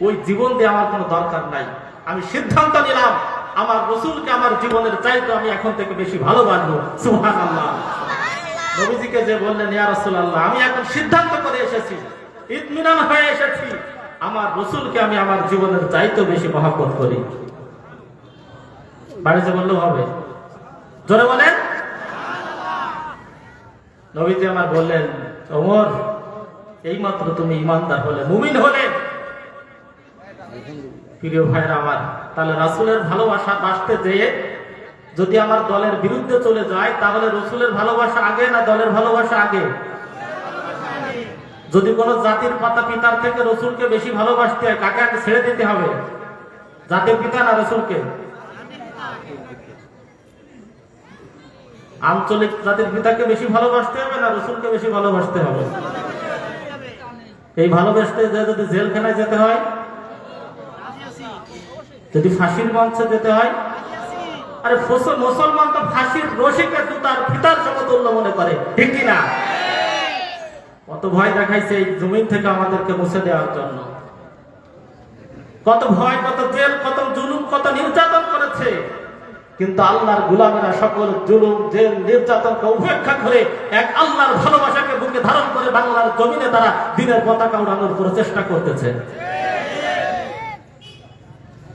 ওই জীবন দিয়ে আমার কোনো দরকার নাই। আমি সিদ্ধান্ত নিলাম, আমার রসুলকে আমার জীবনের চাইতে আমি এখন থেকে বেশি ভালোবাসবো। সুহান আল্লাহ নবীজিকে যে বললেন, ইয়া রাসূলুল্লাহ, আমি এখন সিদ্ধান্ত করে এসেছি, ইতমিনান হয়ে এসেছি। আমার রসুলকে আমি আমার জীবনের চাইতে বেশি মহাব্বত করি। বাড়িতে বললেও হবে। জোরে বলেন। নবীজি আমার বললেন, ওমর, এইমাত্র তুমি ইমানদার হলে, মুমিন হলে প্রিয় ভাইরা আমার, তাহলে রাসূলের ভালোবাসা বাঁচতে যেয়ে যদি আমার দলের বিরুদ্ধে চলে যায়, তাহলে রসুলের ভালোবাসা আগে না দলের ভালোবাসা আগে? যদি কোন জাতির পাতা পিতার থেকে রসুলকে বেশি ভালোবাসতে হয়, কাকে আগে ছেড়ে দিতে হবে? জাতির পিতা না রসুলকে? আঞ্চলিক জাতির পিতাকে বেশি ভালোবাসতে হবে না রসুলকে বেশি ভালোবাসতে হবে? এই ভালোবাসতে যদি জেলখানায় যেতে হয় যদি ফাঁসির মঞ্চে যেতে হয়? আরে মুসলমান তো ফাঁসির রশিকে তো তার পিতার সমতুল্য মনে করে, ঠিক কি না? কত ভয় দেখাইছে এই জমিন থেকে আমাদেরকে মুছে দেওয়ার জন্য। কত ভয়, কত জেল, কত জুলুম, কত নির্যাতন করেছে। কিন্তু আল্লাহর গুলামেরা সকল জুলুম, জেল, নির্যাতনকে উপেক্ষা করে এক আল্লাহর ভালোবাসাকে বুকে ধারণ করে বাংলার জমিনে তারা দিনের পতাকা উড়ানোর প্রচেষ্টা করতেছে।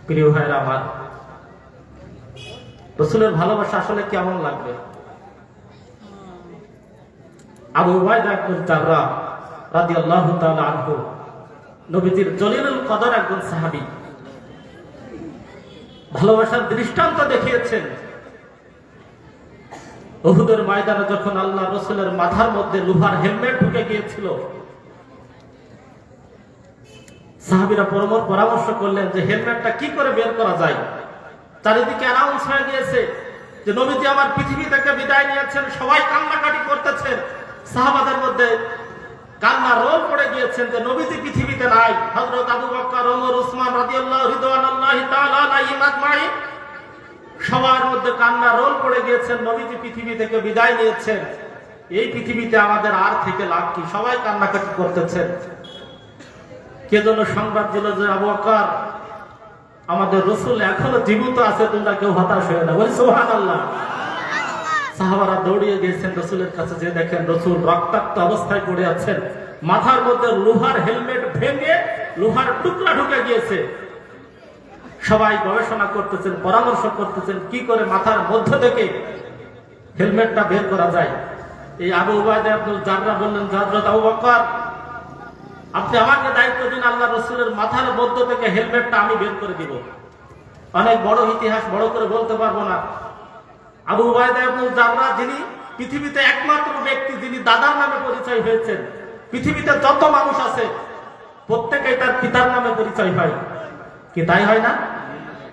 প্রিয় ভাইরা আমার, রসুলের ভালোবাসা আসলে কেমন লাগবে? আবু ভালোবাসার দৃষ্টান্ত দেখিয়েছেন। ময়দানে যখন আল্লাহ রসুলের মাথার মধ্যে লোহার হেলমেট ঢুকে গিয়েছিল সাহাবিরা পরমর পরামর্শ করলেন যে হেলমেটটা কি করে বের করা যায়? চারিদিকে অ্যানাউন্স হয়ে গিয়েছে যে নবীজি আমার পৃথিবী থেকে বিদায় নিয়েছেন, সবাই কান্নাকাটি করতেছেন। সাহাবাদের মধ্যে কান্না রোল পড়ে গিয়েছেন যে নবীজি পৃথিবীতে নাই। হযরত আবু বকর, ওমর, উসমান রাদিয়াল্লাহু রিদওয়ানাল্লাহি তাআলা আলাইহিম আজমাইন। সবার মধ্যে কান্না রোল পড়ে গিয়েছেন, নবীজি পৃথিবী থেকে বিদায় নিয়েছেন। এই পৃথিবীতে আমাদের আর থেকে লাভ কি? সবাই কান্নাকাটি করতেছেন। কে যেন সংবাদ দিল যে আবু আমাদের রসুল এখনও জীবিত আছে, তোমরা কেউ হতাশ হয়ে না। বলি সোহান আল্লাহ সাহাবারা দৌড়িয়ে গিয়েছেন রসুলের কাছে, যে দেখেন রসুল রক্তাক্ত অবস্থায় পড়ে আছেন। মাথার মধ্যে লোহার হেলমেট ভেঙে লোহার টুকরা ঢুকে গিয়েছে। সবাই গবেষণা করতেছেন, পরামর্শ করতেছেন, কি করে মাথার মধ্য থেকে হেলমেটটা বের করা যায়। এই আবু উবায়দা আব্দুল জাররা বললেন, জাররাত আবু বকর আপনি আমাকে দায়িত্ব দিন, আল্লাহ রসুলের মাথার মধ্য থেকে হেলমেটটা আমি বের করে দিব। অনেক বড় ইতিহাস, বড় করে বলতে পারব না। আবু উবায়দা আব্দুল যিনি পৃথিবীতে একমাত্র ব্যক্তি যিনি দাদার নামে পরিচয় হয়েছেন, পৃথিবীতে যত মানুষ আছে, প্রত্যেকেই তার পিতার নামে পরিচয় হয়। কি তাই হয় না?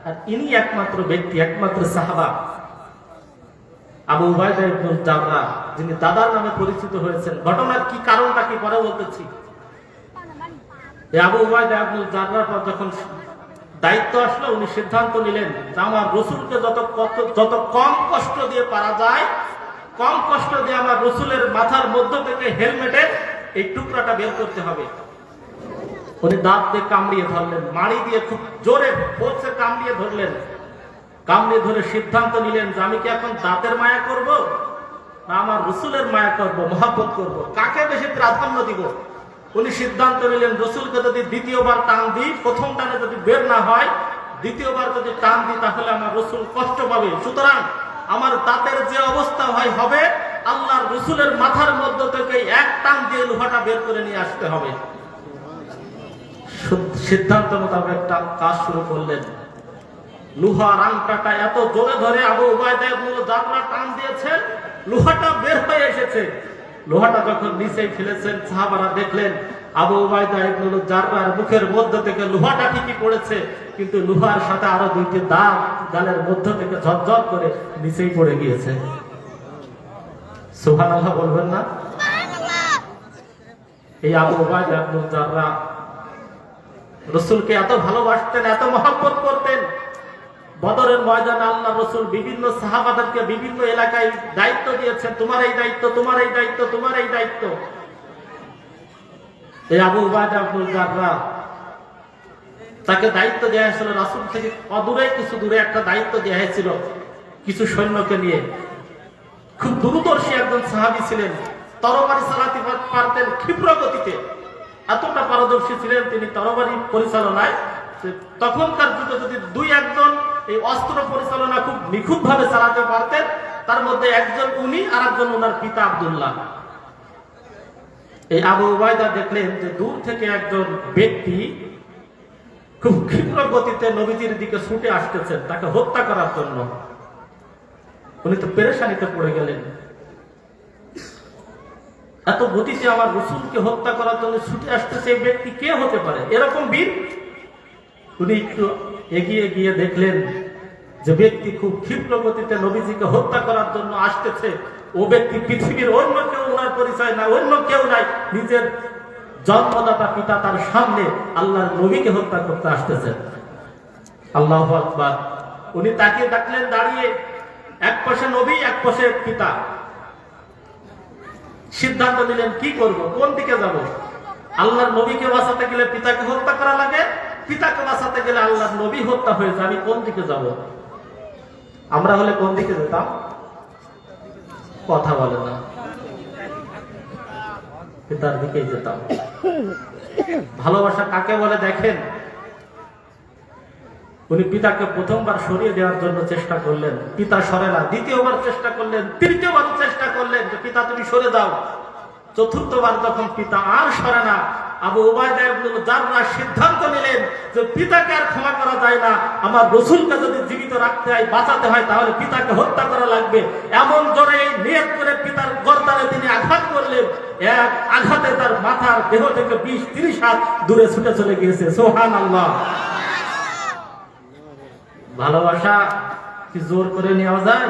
আর ইনি একমাত্র ব্যক্তি, একমাত্র সাহাবা। আবু উবায়দা জাররা যিনি দাদার নামে পরিচিত হয়েছেন, ঘটনার কি কারণটা কি পরে বলতেছি। আবু উবায়দা আব্দুল জাররার পর যখন দায়িত্ব আসলো, উনি সিদ্ধান্ত নিলেন যে আমার রসুলকে যত যত কম কষ্ট দিয়ে পারা যায়, কম কষ্ট দিয়ে আমার রসুলের মাথার মধ্য থেকে হেলমেটের এই টুকরাটা বের করতে হবে। উনি দাঁত দিয়ে কামড়িয়ে ধরলেন, মাড়ি দিয়ে খুব জোরে ফোর্সে কামড়িয়ে ধরলেন। কামড়িয়ে ধরে সিদ্ধান্ত নিলেন যে আমি কি এখন দাঁতের মায়া করব, না আমার রসুলের মায়া করব, মহাব্বত করব? কাকে বেশি প্রাধান্য দিব? উনি সিদ্ধান্ত নিলেন, রসুলকে যদি দ্বিতীয়বার টান দিই, প্রথম টানে যদি বের না হয়, দ্বিতীয়বার যদি টান দিই, তাহলে আমার রসুল কষ্ট পাবে। সুতরাং আমার দাঁতের যে অবস্থা হয়, হবে আল্লাহর রসুলের মাথার মধ্য থেকে এক টান দিয়ে লোহাটা বের করে নিয়ে আসতে হবে। সিদ্ধান্ত মোতাবেক কাজ শুরু করলেন। লোহার আংটাটা এত জোরে ধরে আবু উবায়দা ইবনুল জাররা টান দিয়েছেন, লোহাটা বের হয়ে এসেছে। লোহাটা যখন নিচে ফেলেছেন, সাহাবারা দেখলেন, আবু ওবায়দা ইবনুল জাররার মুখের মধ্য থেকে লোহাটা ঠিকই পড়েছে, কিন্তু লোহার সাথে আরও দুইটি দাগ গালের মধ্য থেকে ঝরঝর করে নিচেই পড়ে গিয়েছে। সুবহানাল্লাহ বলবেন না? এই আবু ওবায়দা ইবনুল জাররা রসুলকে এত ভালোবাসতেন, এত মহব্বত করতেন বদরের ময়দানে আল্লাহ রসুল বিভিন্ন সাহাবাদেরকে বিভিন্ন এলাকায় দায়িত্ব দিয়েছেন, তোমার এই দায়িত্ব, তোমার এই দায়িত্ব, তোমার এই দায়িত্ব। এই আবু জাররা, তাকে দায়িত্ব দেওয়া হয়েছিল রাসুল থেকে অদূরে, কিছু দূরে একটা দায়িত্ব দেওয়া হয়েছিল কিছু সৈন্যকে নিয়ে। খুব দূরদর্শী একজন সাহাবি ছিলেন, তরবারি চালাতে পারতেন ক্ষিপ্র গতিতে। এতটা পারদর্শী ছিলেন তিনি তরবারি পরিচালনায় তখনকার যুগে যদি দুই একজন এই অস্ত্র পরিচালনা খুব নিখুঁত ভাবে চালাতে পারতেন। তার মধ্যে একজন উনি আর একজন ওনার পিতা আব্দুল্লাহ। এই আবু উবায়দা দেখলেন যে দূর থেকে একজন ব্যক্তি খুব ক্ষিপ্র গতিতে নবীজির দিকে ছুটে আসতেছেন, তাকে হত্যা করার জন্য। উনি তো পেরেশানিতে পড়ে গেলেন। এত গতিতে আমার রসুলকে হত্যা করার জন্য ছুটে আসতেছে ব্যক্তি কে হতে পারে? এরকম বীর? উনি একটু এগিয়ে গিয়ে দেখলেন যে ব্যক্তি খুব ক্ষিপ্র গতিতে নবীজিকে হত্যা করার জন্য আসতেছে। ও ব্যক্তি পৃথিবীর অন্য কেউ ওনার পরিচয় না অন্য কেউ নাই। নিজের জন্মদাতা পিতা তার সামনে আল্লাহর নবীকে হত্যা করতে আসতেছে। আল্লাহ উনি তাকে ডাকলেন দাঁড়িয়ে এক পাশে নবী, এক পাশে পিতা। সিদ্ধান্ত নিলেন, কি করব? কোন দিকে যাব? আল্লাহর নবীকে বাঁচাতে গেলে পিতাকে হত্যা করা লাগে? পিতাকে বাঁচাতে গেলে আল্লাহর নবী হত্যা হয়েছে আমি কোন দিকে যাব? আমরা হলে কোন দিকে যেতাম? কথা বলে না। পিতার দিকেই যেতাম। ভালোবাসা কাকে বলে দেখেন? উনি পিতাকে প্রথমবার সরিয়ে দেওয়ার জন্য চেষ্টা করলেন। পিতা সরে না, দ্বিতীয়বার চেষ্টা করলেন তৃতীয়বার চেষ্টা করলেন যে, পিতা তুমি সরে দাও চতুর্থবার যখন পিতা আর সরে না আবু জাররা সিদ্ধান্ত নিলেন যে পিতাকে আর ক্ষমা করা যায় না। আমার রসুলকে যদি জীবিত রাখতে হয়, বাঁচাতে হয়, তাহলে পিতাকে হত্যা করা লাগবে। এমন জোরে নিয়ত করে পিতার তিনি আঘাত করলেন। এক আঘাতে তার মাথার দেহ থেকে বিশ তিরিশ হাত দূরে ছুটে চলে গিয়েছে। সোহান আল্লাহ ভালোবাসা কি জোর করে নেওয়া যায়?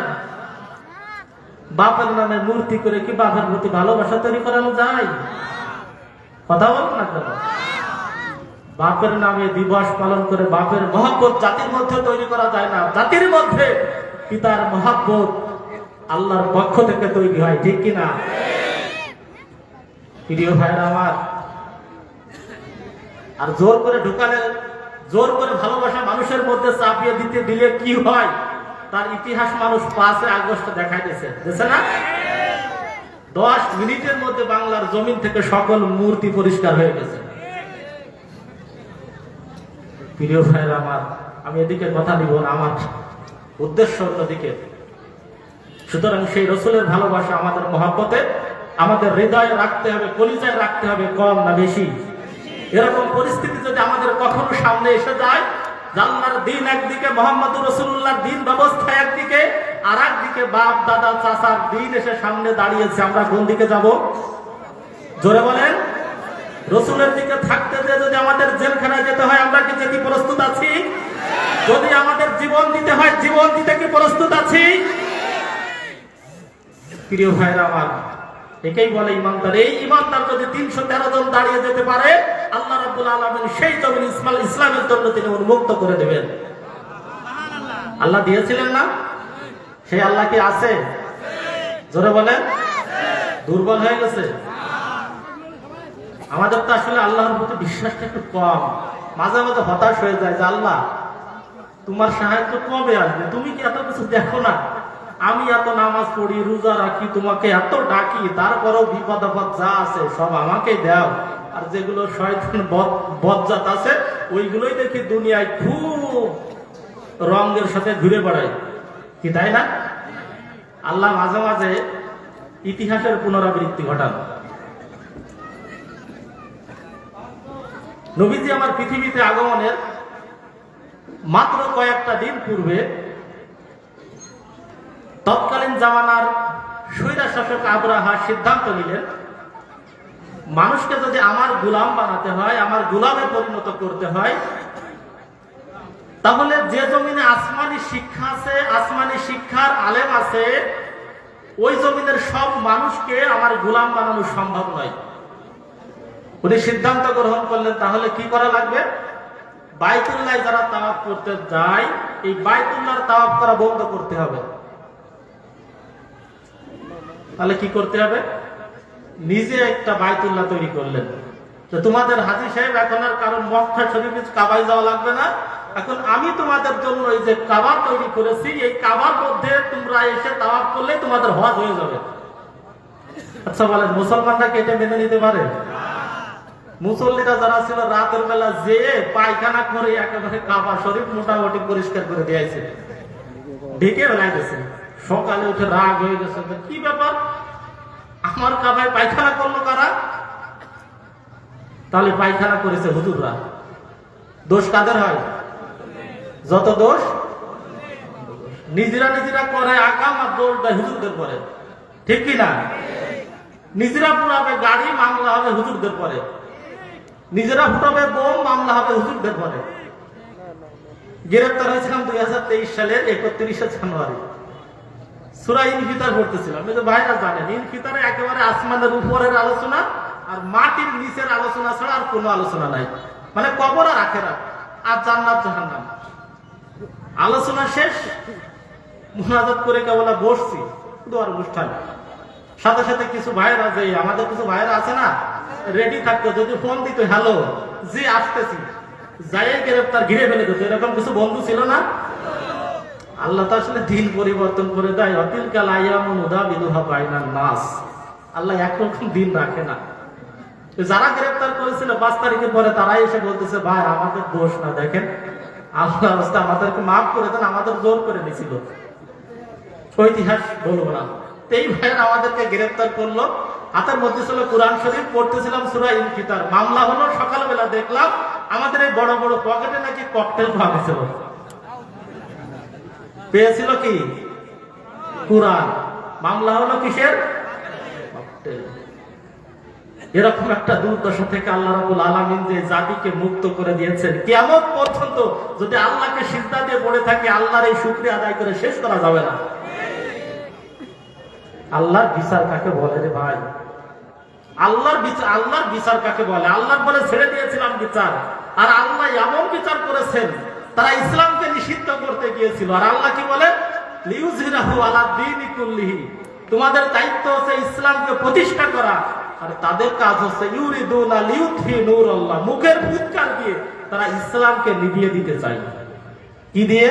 বাপের নামে মূর্তি করে কি বাপের প্রতি ভালোবাসা তৈরি করানো যায়? কথা বল না কেন? বাপের নামে দিবস পালন করে বাপের মহাব্বত জাতির মধ্যে তৈরি করা যায় না। জাতির মধ্যে পিতার মহাব্বত আল্লাহর পক্ষ থেকে তৈরি হয়, ঠিক কিনা? প্রিয় ভাইরা আমার, আর জোর করে ঢুকালে, জোর করে ভালোবাসা মানুষের মধ্যে চাপিয়ে দিতে দিলে কি হয়? তার ইতিহাস মানুষ পাঁচে আগস্ট দেখাইতেছে না? দশ মিনিটের মধ্যে বাংলার জমিন থেকে সকল মূর্তি পরিষ্কার হয়ে গেছে। প্রিয় ভাইয়ের আমার, আমি এদিকে কথা দিব না, আমার উদ্দেশ্য অন্যদিকে সুতরাং সেই রসুলের ভালোবাসা আমাদের মহাব্বতে, আমাদের হৃদয়ে রাখতে হবে, কলিজায় রাখতে হবে, কম না বেশি। এরকম পরিস্থিতি যদি আমাদের কখনো সামনে এসে যায় জান্নার দিন একদিকে মোহাম্মদ রসুল্লাহর দিন ব্যবস্থা একদিকে আর একদিকে বাপ, দাদা চাচার দিন এসে সামনে দাঁড়িয়েছে। আমরা কোন দিকে যাব? জোরে বলেন। রসুলের দিকে থাকতে যে যদি আমাদের জেলখানায় যেতে হয়, আমরা কি যেতে প্রস্তুত আছি? যদি আমাদের জীবন দিতে হয়, জীবন দিতে কি প্রস্তুত আছি? প্রিয় ভাইরা আমার, একেই বলে ইমানদার। এই ইমানদার যদি তিনশো তেরো জন দাঁড়িয়ে যেতে পারে, আল্লাহ রাব্বুল আলমিন সেই জমিন ইসমাল ইসলামের জন্য তিনি উন্মুক্ত করে দেবেন। আল্লাহ দিয়েছিলেন না? সেই আল্লাহ কি আছে? জোরে বলেন। দুর্বল হয়ে গেছে। আমাদের তো আসলে আল্লাহর প্রতি বিশ্বাসটা একটু কম। মাঝে মাঝে হতাশ হয়ে যায় যে আল্লাহ তোমার সাহায্য কবে আসবে? তুমি কি এত কিছু দেখো না? আমি এত নামাজ পড়ি রোজা রাখি তোমাকে এত ডাকি তারপরেও বিপদ আপদ যা আছে সব আমাকে দাও। আর যেগুলো শয়তান বদ- বজ্জাত আছে, ওইগুলোই দেখি দুনিয়ায় খুব রঙের সাথে ঘুরে বেড়ায়। কি তাই না? আল্লাহ মাঝে মাঝে ইতিহাসের পুনরাবৃত্তি ঘটান। নবীজি আমার পৃথিবীতে আগমনের মাত্র কয়েকটা দিন পূর্বে তৎকালীন জামানার স্বৈরা শাসক আবরাহা সিদ্ধান্ত নিলেন মানুষকে যদি আমার গুলাম বানাতে হয়, আমার গুলামে পরিণত করতে হয়, তাহলে যে জমিনে আসমানি শিক্ষা আছে, আসমানি শিক্ষার আলেম আছে, ওই জমিনের সব মানুষকে আমার গুলাম বানানো সম্ভব নয়। উনি সিদ্ধান্ত গ্রহণ করলেন, তাহলে কি করা লাগবে? বাইতুল্লাহ যারা তাওয়াফ করতে যায়, এই বাইতুল্লাহর তাওয়াফ করা বন্ধ করতে হবে। তাহলে কি করতে হবে? নিজে একটা বাইতুল্লাহ তৈরি করলেন। তো তোমাদের হাজি সাহেব এখন আর কারণ মক্কা শরীফ কাবাই যাওয়া লাগবে না। এখন আমি তোমাদের জন্য এই যে কাবার তৈরি করেছি, এই কাবার মধ্যে তোমরা এসে তাওয়াফ করলে তোমাদের হজ হয়ে যাবে। আচ্ছা বলেন, মুসলমানরা কি এটা মেনে নিতে পারে? মুসল্লিরা যারা ছিল, রাতের বেলা যে পায়খানা করে একেবারে কাবা শরীফ মোটামুটি পরিষ্কার করে দিয়েছে। ঢেকে বেলায় গেছে সকালে উঠে রাগ হয়ে গেছে। কি ব্যাপার? আমার কাবায় পায়খানা করল কারা? তাহলে পায়খানা করেছে হুজুররা। দোষ কাদের হয়? যত দোষ? নিজেরা নিজেরা করে আকাম আর দোষ দেয় হুজুরদের পরে। ঠিক কি না? নিজেরা পুরাবে গাড়ি, মামলা হবে হুজুরদের পরে। নিজেরা ফুটাবে বোম, মামলা হবে হুজুরদের পরে। গ্রেপ্তার হয়েছিলাম দুই হাজার তেইশ সালের একত্রিশে জানুয়ারি। সুরা ইনফিতার পড়তেছিলাম। কিন্তু ভাইরা জানেন, ইনফিতারে একেবারে আসমানের উপরের আলোচনা আর মাটির নিচের আলোচনা ছাড়া আর কোনো আলোচনা নাই। মানে কবর আর আখেরা আর জান্নাত, জাহান্নাম। আলোচনা শেষ, মুনাজাত করে কেবল বসছি দোয়ার অনুষ্ঠান। সাথে সাথে কিছু ভাইয়েরা যে, আমাদের কিছু ভাইয়েরা আছে না রেডি থাকতো, যদি ফোন দিত হ্যালো জি, আসতেছি। যাই গ্রেপ্তার ঘিরে ফেলে দিত। এরকম কিছু বন্ধু ছিল না। আল্লাহ তো আসলে দিন পরিবর্তন করে দেয়। অতিল কাল আয়ামুন উদা বিদুহা পাইনা নাস। আল্লাহ একরকম দিন রাখে না। যারা গ্রেপ্তার করেছিল, পাঁচ তারিখের পরে তারাই এসে বলতেছে, ভাই, আমাদের দোষ না, দেখেন। আল্লাহ আমাদেরকে মাফ করে দেন, আমাদের জোর করে নিছিল ইতিহাস বলব না। এই ভাইয়ের আমাদেরকে গ্রেপ্তার করল। হাতের মধ্যে ছিল কোরআন শরীফ, পড়তেছিলাম সুরা ইনফিতার। মামলা হলো, সকালবেলা দেখলাম, আমাদের এই বড় বড় পকেটে নাকি ককটেল পাওয়া পেয়েছিল কি? কোরআন। মামলা হলো কিসের? এরকম একটা দুর্দশা থেকে আল্লাহ রাবুল আলমিন যে জাতিকে মুক্ত করে দিয়েছেন কেমন পর্যন্ত যদি আল্লাহকে সিদ্ধা দিয়ে পড়ে থাকে, আল্লাহর এই শুক্রিয়া আদায় করে শেষ করা যাবে না। আল্লাহর বিচার কাকে বলে রে ভাই? আল্লাহর বিচার আল্লাহর বিচার কাকে বলে? আল্লাহর বলে ছেড়ে দিয়েছিলাম বিচার, আর আল্লাহ এমন বিচার করেছেন তারা ইসলামকে নিষিদ্ধ করতে গিয়েছিল। আর আল্লাহ কি বলে তোমাদের দায়িত্ব হচ্ছে ইসলামকে প্রতিষ্ঠা করা। আর তাদের কাজ হচ্ছে মুখের ফুৎকার দিয়ে তারা ইসলামকে নিভিয়ে দিতে চায়। কি দিয়ে?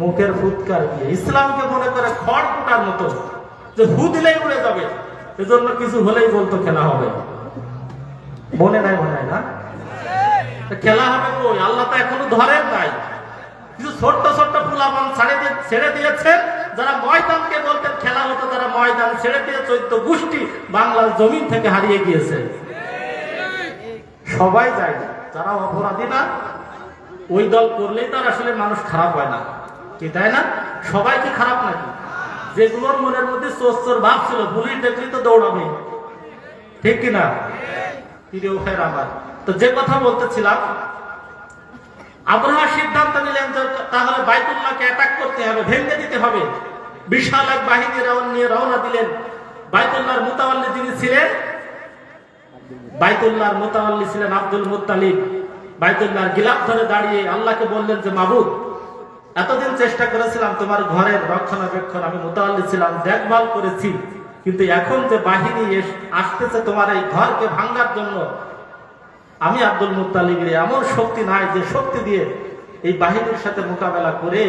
মুখের ফুৎকার দিয়ে। ইসলামকে মনে করে খড় কুটার মতো। যে হু দিলেই উড়ে যাবে। এজন্য কিছু হলেই বলতো খেলা হবে। মনে নাই, মনে হয় না? খেলা হবে কই? আল্লাহ তো এখনও ধরেন নাই। কিছু ছোট্ট ছোট্ট ফুলাবান ছেড়ে ছেড়ে দিয়েছেন। যারা ময়দানকে বলতেন, খেলা হতো তারা ময়দান ছেড়ে দিয়ে চৈত্য গোষ্ঠী বাংলার জমিন থেকে হারিয়ে গিয়েছে। সবাই যায় যারা অপরাধী না, ওই দল করলেই তার আসলে মানুষ খারাপ হয় না। কি, তাই না? সবাই কি খারাপ নাকি? যেগুলোর মনের মধ্যে চোর ভাব ছিল, পুলিশ দেখলি তো দৌড়াবে। ঠিক কিনা প্রিয় ভাইয়ের আমার তো যে কথা বলতেছিলাম আবহাওয়া সিদ্ধান্ত নিলেন তাহলে বাইতুল্লাহকে অ্যাটাক করতে হবে, ভেঙে দিতে হবে। বিশাল এক বাহিনী নিয়ে রওনা দিলেন। বাইতুল্লাহর মুতাওয়াল্লি যিনি ছিলেন, বাইতুল্লাহর মুতাওয়াল্লি ছিলেন আব্দুল মুত্তালিব। বাইতুল্লাহর গিলাফ ধরে দাঁড়িয়ে আল্লাহকে বললেন যে, মাবুদ, এতদিন চেষ্টা করেছিলাম তোমার ঘরের রক্ষণাবেক্ষণ, আমি মোতাল্লি ছিলাম, দেখভাল করেছি। কিন্তু এখন যে বাহিনী আসতেছে তোমার এই ঘরকে ভাঙ্গার জন্য আমি আব্দুল মুতালিবের এমন শক্তি নাই যে শক্তি দিয়ে এই বাহিনীর সাথে মোকাবেলা করে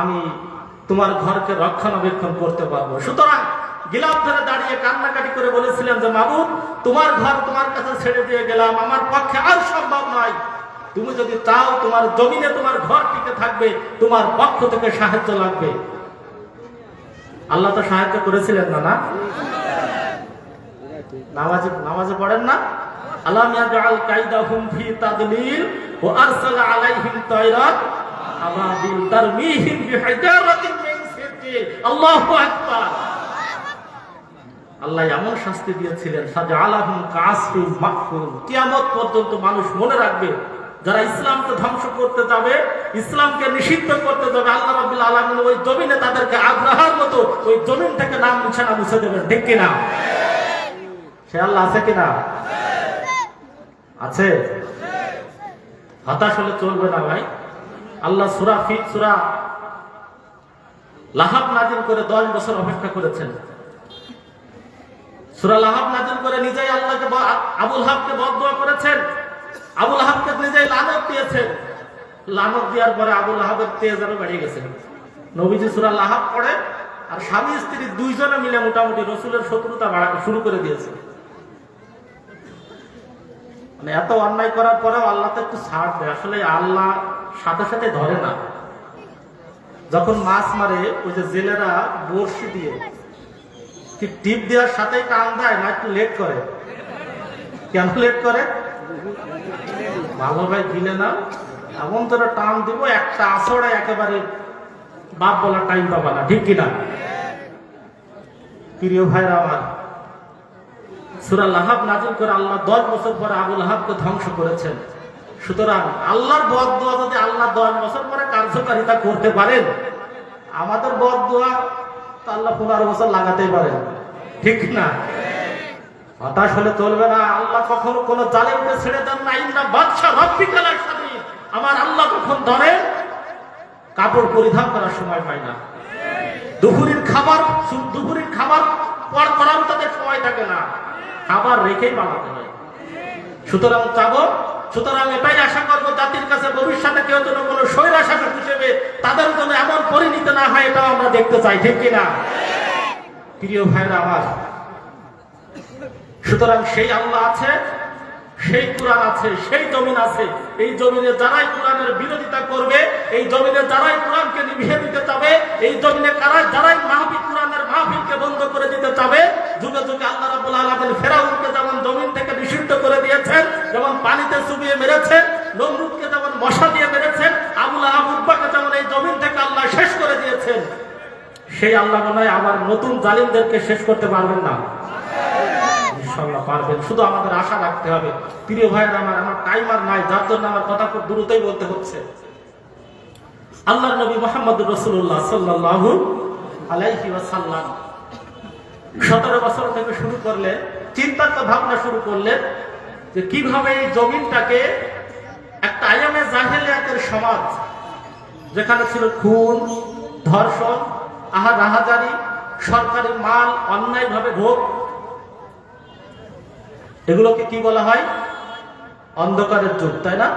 আমি তোমার ঘরকে রক্ষণাবেক্ষণ করতে পারব। সুতরাং গিলাপ ধরে দাঁড়িয়ে কান্নাকাটি করে বলেছিলেন যে, মাবুদ, তোমার ঘর তোমার কাছে ছেড়ে দিয়ে গেলাম, আমার পক্ষে আর সম্ভব নয়। তুমি যদি চাও তোমার জমিনে তোমার ঘর টিকে থাকবে, তোমার পক্ষ থেকে সাহায্য লাগবে। আল্লাহ তো সাহায্য করেছিলেন না না নামাজে নামাজে পড়েন না? আলাম ইয়াজআল কাইদাহুম ফি তাদলিল আরসালা আলাইহিম তায়রাত আবাবিল তারমিহিম মিন আল্লাহু আকবার। আল্লাহ এমন শাস্তি দিয়েছিলেন কাসফিন মাকফুর কিয়ামত পর্যন্ত মানুষ মনে রাখবে, যারা ইসলামকে ধ্বংস করতে যাবে, ইসলামকে নিষিদ্ধ করতে যাবে, আল্লাহ রাব্বুল আলামিন ওই জমিনে তাদেরকে আগ্রাহার মতো ওই জমিন থেকে নাম মুছে না মুছে দেবেন, ঠিক কিনা? সে আল্লাহ আছে কিনা? আছে? হতাশ হলে চলবে না ভাই। আল্লাহ সুরা ফিট সুরা লাহাব নাজিল করে দশ বছর অপেক্ষা করেছেন। সুরা লাহাব নাজিল করে নিজেই আল্লাহকে আবুল হাবকে বদদোয়া করেছেন। আবুল হাবকে নিজেই লানত দিয়েছেন। লানত দেওয়ার পরে আবুল হাবের তেজ আরও বেড়ে গেছে। নবীজি সুরা লাহাব পড়ে আর স্বামী স্ত্রী দুইজনে মিলে মোটামুটি রসুলের শত্রুতা শুরু করে দিয়েছে। মানে এত অন্যায় করার পরেও আল্লাহ তো একটু ছাড় দেয়। আসলে আল্লাহ সাথে সাথে ধরে না। যখন মাছ মারে, ওই যে জেলেরা বড়শি দিয়ে কি টিপ দেওয়ার সাথেই টান দেয় না, একটু লেট করে। কেন লেট করে? ভালো ভাই দিলে না, এমন তোরা টান দিব, একটা আসরে একেবারে বাপ বলার টাইম পাবা না, ঠিক কিনা? প্রিয় ভাইরা আমার সুরা লাহাব নাজিল করে আল্লাহ দশ বছর পরে আবুল লাহাবকে ধ্বংস করেছেন। সুতরাং আল্লাহর বদ দোয়া যদি আল্লাহ দশ বছর পরে কার্যকারিতা করতে পারেন, আমাদের বদ দোয়া তো আল্লাহ পনেরো বছর লাগাতেই পারেন। ঠিক না? হতাশ হলে চলবে না। আল্লাহ কখনো কোন জালেমকে ছেড়ে দেন না। ইন্না বাদশা রব্বিকালার সাথে আমার আল্লাহ কখন ধরেন কাপড় পরিধান করার সময় পায় না। দুপুরের খাবার দুপুরের খাবার পর করার তাদের সময় থাকে না। খাবার রেখেই বানাতে হয়। সুতরাং চাব, সুতরাং এটাই আশা করব জাতির কাছে ভবিষ্যতে কেউ যেন কোনো স্বৈরা শাসক হিসেবে তাদের জন্য এমন পরিণতি না হয়, এটাও আমরা দেখতে চাই, ঠিক কিনা? প্রিয় ভাইরা আমার, সুতরাং সেই আল্লাহ আছে, সেই কোরআন আছে, সেই জমিন আছে। এই জমিনে যারাই কোরআনের বিরোধিতা করবে, এই জমিনে যারাই কোরআনকে নিভিয়ে দিতে চাবে, এই জমিনে কারা যারাই কোরআনের মাহফিলকে বন্ধ করে দিতে চাবে? যুগে যুগে আল্লাহ রাব্বুল আলামিন ফেরাউনকে যেমন জমিন থেকে নিষিদ্ধ করে দিয়েছেন, যেমন পানিতে চুবিয়ে মেরেছেন, নমরুদকে যেমন মশা দিয়ে মেরেছেন আবুল আবুব্বাকে যেমন এই জমিন থেকে আল্লাহ শেষ করে দিয়েছেন, সেই আল্লাহ মনে হয় আবার নতুন জালিমদেরকে শেষ করতে পারবেন না। ইনশাল্লাহ পারবেন। শুধু আমাদের আশা রাখতে হবে। প্রিয় ভাইয়ের আমার আমার টাইমার নাই, যার জন্য আমার কথা খুব দ্রুতই বলতে হচ্ছে। আল্লাহ নবী মোহাম্মদ রসুল্লাহ সাল্লাহ আলাইহি ওয়াসাল্লাম। সতেরো বছর থেকে শুরু করলেন চিন্তার ভাবনা শুরু করলেন যে কীভাবে এই জমিনটাকে একটা আয়ামে জাহেলিয়াতের সমাজ, যেখানে ছিল খুন, ধর্ষণ আহার রাহাজারি, সরকারি মাল অন্যায়ভাবে ভোগ, এগুলোকে কি বলা হয়? অন্ধকারের যুগ, তাই না?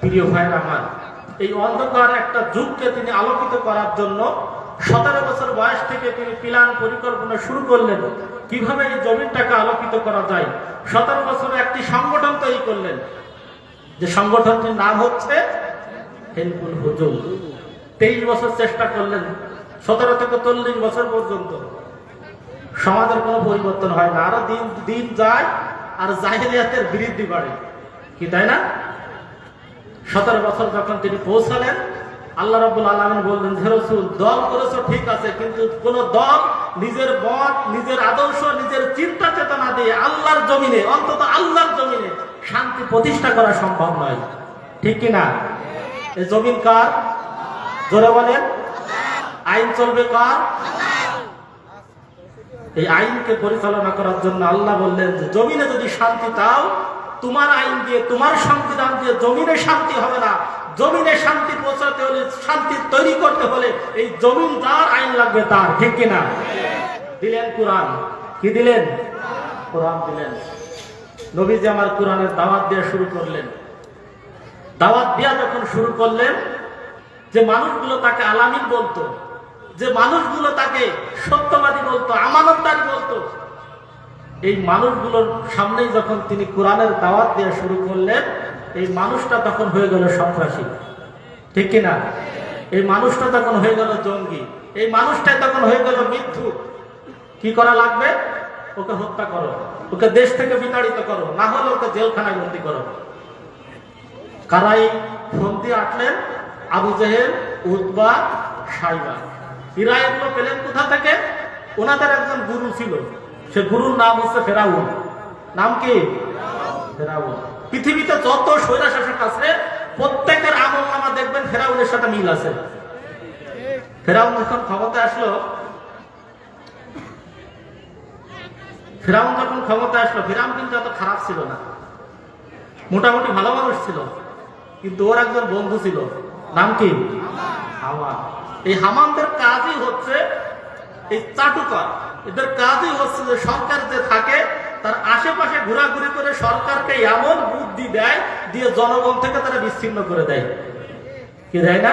প্রিয় ভাইয়ের আমার, এই অন্ধকার একটা যুগকে তিনি আলোকিত করার জন্য সতেরো বছর বয়স থেকে তিনি প্ল্যান পরিকল্পনা শুরু করলেন। কীভাবে এই জমিনটাকে আলোকিত করা যায়? সতেরো বছরে একটি সংগঠন তৈরি করলেন। যে সংগঠনটির নাম হচ্ছে হেলপুল হুজুম তেইশ বছর চেষ্টা করলেন। সতেরো থেকে চল্লিশ বছর পর্যন্ত। সমাজের কোনো পরিবর্তন হয় না। আরও দিন দিন যায় আর জাহিলিয়াতের বৃদ্ধি বাড়ে। কি, তাই না? সতেরো বছর যখন তিনি পৌঁছালেন আল্লাহ রাব্বুল আলামিন বললেন, হে রাসূল, দল করেছ, ঠিক আছে, কিন্তু কোন দল নিজের মত, নিজের আদর্শ, নিজের চিন্তা চেতনা দিয়ে আল্লাহর জমিনে, অন্তত আল্লাহর জমিনে শান্তি প্রতিষ্ঠা করা সম্ভব নয়। ঠিক কি না এই জমিন কার? জোরে বলেন। আইন চলবে কার? এই আইনকে পরিচালনা করার জন্য আল্লাহ বললেন যে, জমিনে যদি শান্তি চাও তোমার আইন দিয়ে, তোমার সংবিধান দিয়ে জমিনে শান্তি হবে না। জমিনে শান্তি পৌঁছাতে হলে, শান্তি তৈরি করতে হলে এই জমিন যার আইন লাগবে তার, ঠিক কিনা দিলেন কোরআন। কি দিলেন? কোরআন দিলেন। নবীজি আমার কোরআনের দাওয়াত দেওয়া শুরু করলেন। দাওয়াত দেওয়া যখন শুরু করলেন, যে মানুষগুলো তাকে আলামিন বলতো, যে মানুষগুলো তাকে সত্যবাদী বলতো, আমানতদার বলতো এই মানুষগুলোর সামনেই যখন তিনি কোরআনের দাওয়াত দেওয়া শুরু করলেন, এই মানুষটা তখন হয়ে গেল সন্ত্রাসী। ঠিক কিনা? এই মানুষটা তখন হয়ে গেল জঙ্গি। এই মানুষটাই তখন হয়ে গেল মৃত্যু কি করা লাগবে? ওকে হত্যা করো। ওকে দেশ থেকে বিতাড়িত করো। না হলে ওকে জেলখানায় বন্দি করো। কারাই ফোন দিয়ে আটলেন? আবু জেহেল উদ্বা সাইবা। এরা এগুলো পেলেন কোথা থেকে? ওনাদের একজন গুরু ছিল। সে গুরুর নাম হচ্ছে ফেরাউন। নাম কি? ফেরাউন। পৃথিবীতে যত স্বৈরা শাসক আছে, প্রত্যেকের আমল নামা দেখবেন ফেরাউনের সাথে মিল আছে। ফেরাউন যখন ক্ষমতায় আসলো, ফেরাউন যখন ক্ষমতায় আসলো, ফেরাউন কিন্তু এত খারাপ ছিল না। মোটামুটি ভালো মানুষ ছিল, কিন্তু ওর একজন বন্ধু ছিল। নাম কি? হামান। এই হামানদের কাজই হচ্ছে এই চাটুকর। এদের কাজই হচ্ছে যে সরকার যে থাকে, তার আশেপাশে ঘোরাঘুরি করে সরকারকে এমন বুদ্ধি দেয় দিয়ে জনগণ থেকে তারা বিচ্ছিন্ন করে দেয়। কি দেয় না?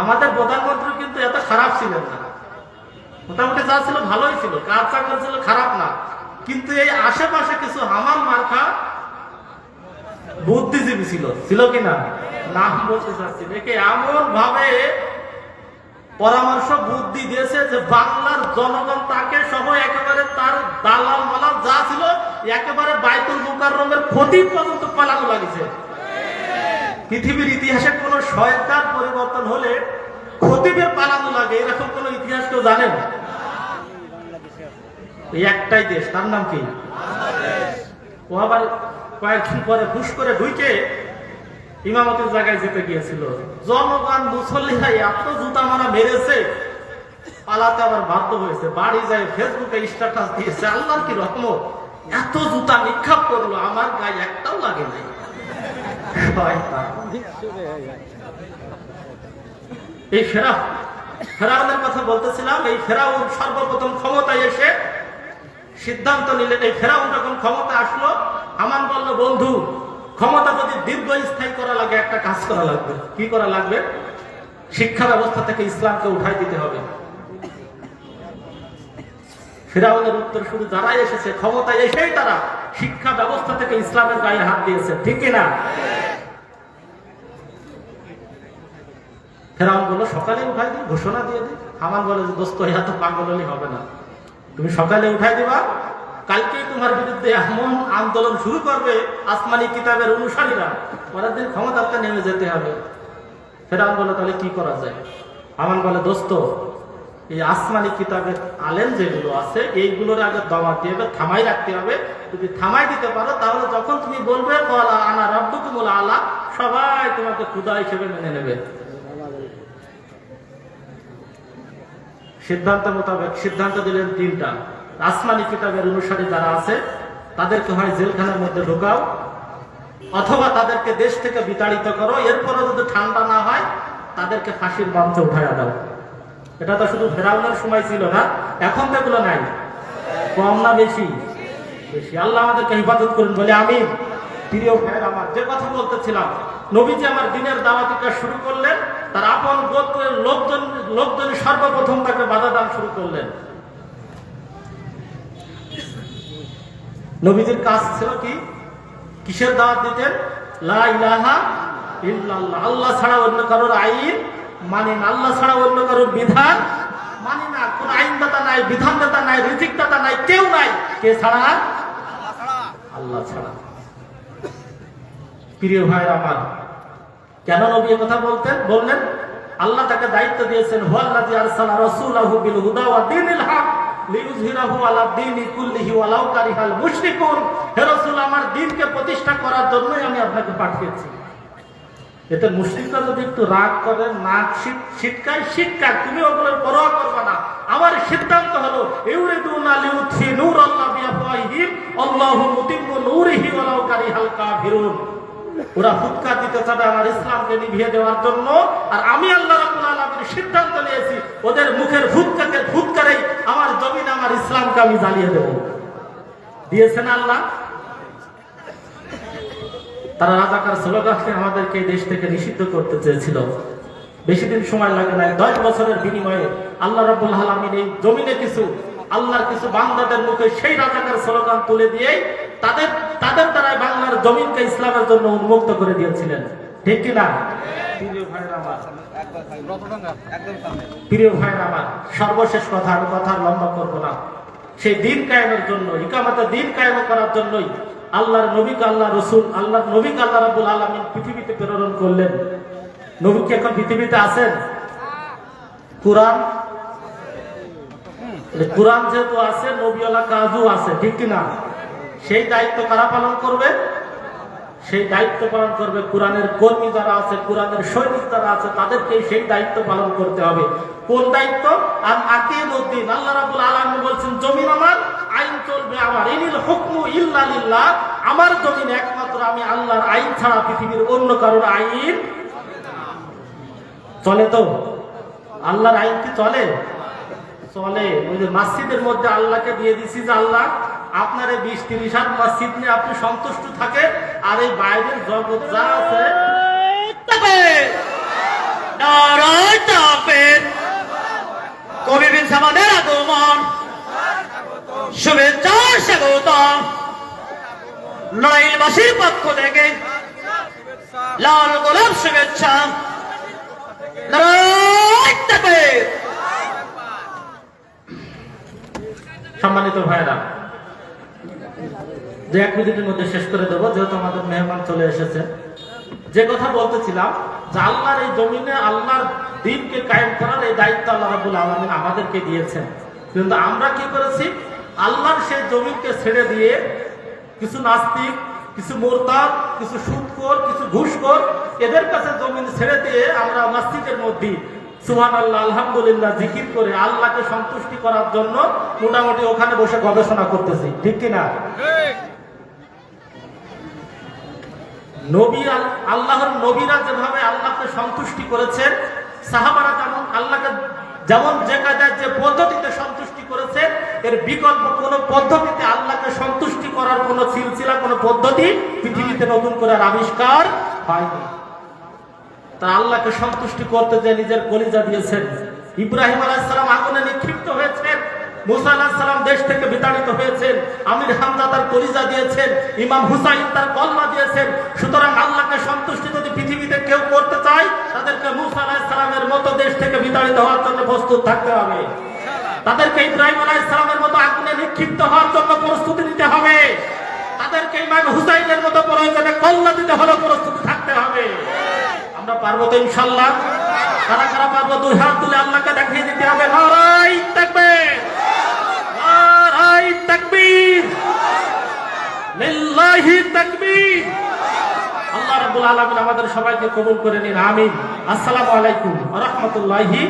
আমাদের প্রধানমন্ত্রী কিন্তু এত খারাপ ছিলেন না। মোটামুটি যা ছিল ভালোই ছিল কাজ চাকরি ছিল খারাপ না। কিন্তু এই আশেপাশে কিছু হামাল মার্কা বুদ্ধিজীবী ছিল। ছিল কিনা নাম বলতে চাচ্ছি দেখে এমন ভাবে পরামর্শ বুদ্ধি দিয়েছে যে বাংলার জনগণ তাকে সহ একেবারে তার দালাল মালাল যা ছিল, একেবারে বাইতুল মুকাররমের ক্ষতি পর্যন্ত পালানো লাগিছে। পৃথিবীর ইতিহাসে কোন শয়তার পরিবর্তন হলে খতিবের পালানো লাগে, এরকম কোন ইতিহাস কেউ জানেন? এই একটাই দেশ, তার নাম কি? ও আবার কয়েকদিন পরে ফুস করে ঢুকে ইমামতের জায়গায় যেতে গিয়েছিল। জনগণ মুসল্লিরা এত জুতা মারা মেরেছে পালাতে আবার বাধ্য হয়েছে। বাড়ি যায় ফেসবুকে স্ট্যাটাস দিয়েছে, আল্লাহর কি রহমত? এত জুতা নিক্ষাপ করল, আমার গায়ে একটাও লাগে নাই। এই ফেরা ফেরাউনের কথা বলতেছিলাম, এই ফেরাউন সর্বপ্রথম ক্ষমতায় এসে সিদ্ধান্ত নিলেন, এই ফেরাউন যখন ক্ষমতা আসলো আমান বলল, বন্ধু, ক্ষমতা যদি দীর্ঘস্থায়ী করা লাগে, একটা কাজ করা লাগবে। কি করা লাগবে? শিক্ষা ব্যবস্থা থেকে ইসলামকে উঠাই দিতে হবে। ফেরাউনের উত্তর শুধু যারাই এসেছে, ক্ষমতায় এসেই তারা শিক্ষা ব্যবস্থা থেকে ইসলামের গায়ে হাত দিয়েছে, ঠিক কিনা? ফেরাউন বলল, সকালে উঠাই দিই, ঘোষণা দিয়ে দিই। হামান বলে যে, দোস্ত এত পাগল হলে হবে না। তুমি সকালে উঠাই দিবা। কালকেই তোমার বিরুদ্ধে এমন আন্দোলন শুরু করবে, আসমানি কিতাবের অনুসারীরা। পরের দিন ক্ষমতাতে নেমে যেতে হবে। ফেরাউন বলে তাহলে কি করা যায়? আমান বলে, দোস্ত এই আসমানি কিতাবের আলেম যেগুলো আছে, এইগুলোর আগে দমাতে হবে থামাই রাখতে হবে। যদি থামাই দিতে পারো, তাহলে যখন তুমি বলবে বলা আনা রব্বুকুমুল আলা সবাই তোমাকে খুদা হিসেবে মেনে নেবে। সিদ্ধান্ত মোতাবেক সিদ্ধান্ত দিলেন তিনটা। আসমানি কিতাবের অনুসারী যারা আছে, তাদেরকে হয় জেলখানার মধ্যে ঢোকাও, অথবা তাদেরকে দেশ থেকে বিতাড়িত করো। এরপরে যদি ঠান্ডা না হয়, তাদেরকে ফাঁসির মঞ্চে উঠাইয়া দাও। এটা তো শুধু ফেরাউনের সময় ছিল না, এখন তো এগুলো নাই। কম না বেশি? বেশি। আল্লাহ আমাদেরকে হেফাজত করুন, বলে আমি প্রিয় ভাইয়ের আমার, যে কথা বলতেছিলাম, নবীজি আমার দিনের দাওয়াতি কাজ শুরু করলেন, তার আপন গোত্রের লোকজন লোকজন সর্বপ্রথম তাকে বাধা দান শুরু করলেন। নবীজির কাজ ছিল কি? কিসের দাওয়াত দিতেন? লা ইলাহা ইল্লাল্লাহ। আল্লাহ ছাড়া অন্য কারোর আইন মানে না, আল্লাহ ছাড়া অন্য কারোর বিধান মানে না, কোন আইনদাতা নাই, বিধানদাতা নাই, রিজিকদাতা নাই, কেউ নাই। কে ছাড়া? আল্লাহ ছাড়া। প্রিয় ভাই আমার, কেন নবী কথা বলতেন? বললেন, আল্লাহ তাকে দায়িত্ব দিয়েছেন, হুয়াল্লাযী আরসালা রাসূলাহু বিল হুদা ওয়া দীনিল হক লিইয়ুযহিরাহু আলা দীনি কুল্লিহি ওয়ালাউ কারিহাল মুশরিকুন। হে রাসূল, আমার দ্বীনকে প্রতিষ্ঠা করার জন্যই আমি আপনাকে পাঠিয়েছি। এতে মুশরিকরা যদি একটু রাগ করে নাক শীত শীতকায় শীতকায় তুমি ওগুলোর পরোয়া করবে না। আমার সিদ্ধান্ত হলো, ইউরিদুনা লিউথি নূর আল্লাহ বিআফওয়াহিহিম, আল্লাহু মুতিম্মু নূরিহি ওয়ালাউ কারিহাল কাফিরুন। ওরা ফুৎকার দিতে চাবে আমার ইসলামকে নিভিয়ে দেওয়ার জন্য, আর আমি আল্লাহ রাব্বুল আলামিন সিদ্ধান্ত নিয়েছি, ওদের মুখের ফুৎকাকে ফুৎকারেই আমার জমিন, আমার ইসলামকে আমি জ্বালিয়ে দেব। দিয়েছেন আল্লাহ? তারা রাজাকার স্লোগানকে আমাদেরকে দেশ থেকে নিষিদ্ধ করতে চেয়েছিল। বেশি দিন সময় লাগে না দশ বছরের বিনিময়ে আল্লাহ রাবুল আলমিন এই জমিনে কিছু আল্লাহর কিছু বান্দাদের মুখে সেই রাজাকার স্লোগান তুলে দিয়ে তাদের তাদের দ্বারাই বাংলার জমিনকে ইসলামের জন্য উন্মুক্ত করে দিয়েছিলেন। ঠিক কিনা? প্রিয় ভাইয়ের আমার সর্বশেষ কথা আমি কথা লম্বা করব না। সেই দিন কায়েমের জন্য ইকামতে দিন কায়েম করার জন্যই আল্লাহর নবীকে আল্লাহ রসুল আল্লাহ নবীকে আল্লাহ রাবুল আলমিন পৃথিবীতে প্রেরণ করলেন। নবী কি এখন পৃথিবীতে আছেন? কোরআন? কোরআন যেহেতু আছে নবীওয়ালা কাজু আছে ঠিক কিনা? সেই দায়িত্ব কারা পালন করবে? সেই দায়িত্ব পালন করবে কোরআনের কর্মী যারা আছে, কোরআনের সৈনিক যারা আছে তাদেরকে সেই দায়িত্ব পালন করতে হবে। কোন দায়িত্ব? আর আকিম উদ্দিন আল্লাহ রাবুল আলম বলছেন, জমিন আমার, আইন চলবে আমার। ইনিল হুকমু ইল্লা আমার জমিন একমাত্র আমি আল্লাহর আইন ছাড়া পৃথিবীর অন্য কারোর আইন চলে তো? আল্লাহর আইন কি চলে? চলে। ওই যে মসজিদের মধ্যে আল্লাহকে দিয়ে দিছি যে আল্লাহ আপনার এই বিশ, তিরিশ হাত মসজিদ নিয়ে আপনি সন্তুষ্ট থাকে আর এই বাইরের জগৎ যা আছে পক্ষ লাল শুভেচ্ছা। সম্মানিত ভাইরা যে এক মিনিটের মধ্যে শেষ করে দেবো, যেহেতু আমাদের মেহমান চলে এসেছে। যে কথা বলতেছিলাম, যে আল্লাহর এই জমিনে আল্লাহর দিনকে কায়েম করার এই দায়িত্ব আল্লাহ রাবুল আলমিন আমাদেরকে দিয়েছেন। কিন্তু আমরা কি করেছি? আল্লাহর সেই জমিনকে ছেড়ে দিয়ে কিছু নাস্তিক, কিছু মোরতাদ, কিছু সুদখোর, কিছু ঘুষখোর, এদের কাছে জমিন ছেড়ে দিয়ে আমরা মসজিদের মধ্যে সুহান আল্লাহ আলহামদুলিল্লাহ জিকির করে আল্লাহকে সন্তুষ্টি করার জন্য মোটামুটি ওখানে বসে গবেষণা করতেছি। ঠিক কিনা? নবী আল্লাহর নবীরা যেভাবে আল্লাহকে সন্তুষ্টি করেছেন, সাহাবারা যেমন আল্লাহকে, যেমন যে কায়দায় যে পদ্ধতিতে সন্তুষ্টি করেছে এর বিকল্প কোন পদ্ধতিতে আল্লাহকে সন্তুষ্টি করার কোন সিলসিলা, কোন পদ্ধতি পৃথিবীতে নতুন করে আবিষ্কার হয়নি। তা আল্লাহকে সন্তুষ্টি করতে যে নিজের কলিজা দিয়েছেন। ইব্রাহিম আলাইসালাম আগুনে নিক্ষিপ্ত হয়েছেন। মুসা আলাহিসাল্লাম দেশ থেকে বিতাড়িত হয়েছেন, আমির হামজা তার কলিজা দিয়েছেন, ইমাম হুসাইন তার কলমা দিয়েছেন। সুতরাং আল্লাহকে সন্তুষ্টি যদি পৃথিবীতে কেউ করতে চায়, তাদেরকে মুসা আলাহিসাল্লামের মতো দেশ থেকে বিতাড়িত হওয়ার জন্য প্রস্তুত থাকতে হবে। তাদেরকে ইব্রাহিম আলাইসালামের মতো আগুনে নিক্ষিপ্ত হওয়ার জন্য প্রস্তুতি নিতে হবে। তাদেরকে ইমাম হুসাইনের মতো প্রয়োজনে কল্লা দিতে হলে প্রস্তুতি থাকতে হবে। আমরা পারব তো ইনশাল্লাহ কারা কারা পারব? দুই হাত তুলে আল্লাহকে দেখিয়ে দিতে হবে। নারাই থাকবে আল্লাহ আমাদের সবাইকে কবুল করে নিন আমিন। আসসালামু আলাইকুম ওয়া রাহমাতুল্লাহি